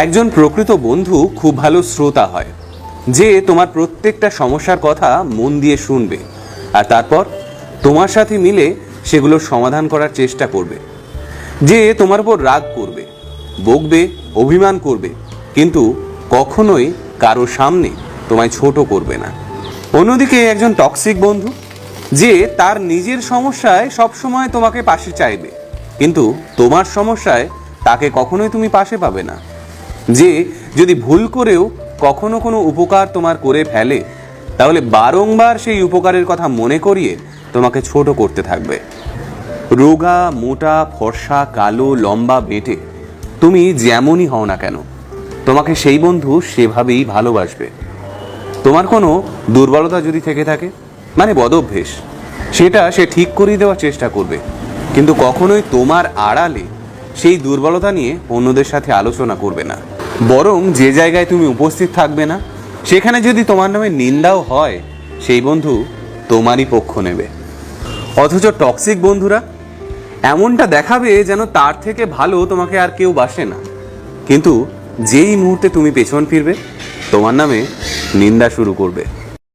একজন প্রকৃত বন্ধু খুব ভালো শ্রোতা হয়, যে তোমার প্রত্যেকটা সমস্যার কথা মন দিয়ে শুনবে, আর তারপর তোমার সাথে মিলে সেগুলোর সমাধান করার চেষ্টা করবে, যে তোমার উপর রাগ করবে, বকবে, অভিমান করবে, কিন্তু কখনোই কারও সামনে তোমায় ছোট করবে না। অন্যদিকে একজন টক্সিক বন্ধু, যে তার নিজের সমস্যায় সবসময় তোমাকে পাশে চাইবে, কিন্তু তোমার সমস্যায় তাকে কখনোই তুমি পাশে পাবে না। যে যদি ভুল করেও কখনো কোনো উপকার তোমার করে ফেলে, তাহলে বারংবার সেই উপকারের কথা মনে করিয়ে তোমাকে ছোট করতে থাকবে। রোগা, মোটা, ফর্সা, কালো, লম্বা বেটে তুমি যেমনই হও না কেন, তোমাকে সেই বন্ধু সেভাবেই ভালোবাসবে। তোমার কোনো দুর্বলতা যদি থেকে থাকে মানে বদভ্যেস, সেটা সে ঠিক করিয়ে দেওয়ার চেষ্টা করবে। কিন্তু কখনোই তোমার আড়ালে সেই দুর্বলতা নিয়ে অন্যদের সাথে আলোচনা করবে না। বরং যে জায়গায় তুমি উপস্থিত থাকবে না, সেখানে যদি তোমার নামে নিন্দাও হয়, সেই বন্ধু তোমারই পক্ষ নেবে। অথচ টক্সিক বন্ধুরা এমনটা দেখাবে যেন তার থেকে ভালো তোমাকে আর কেউ বাসে না। কিন্তু যেই মুহূর্তে তুমি পেছন ফিরবে, তোমার নামে নিন্দা শুরু করবে।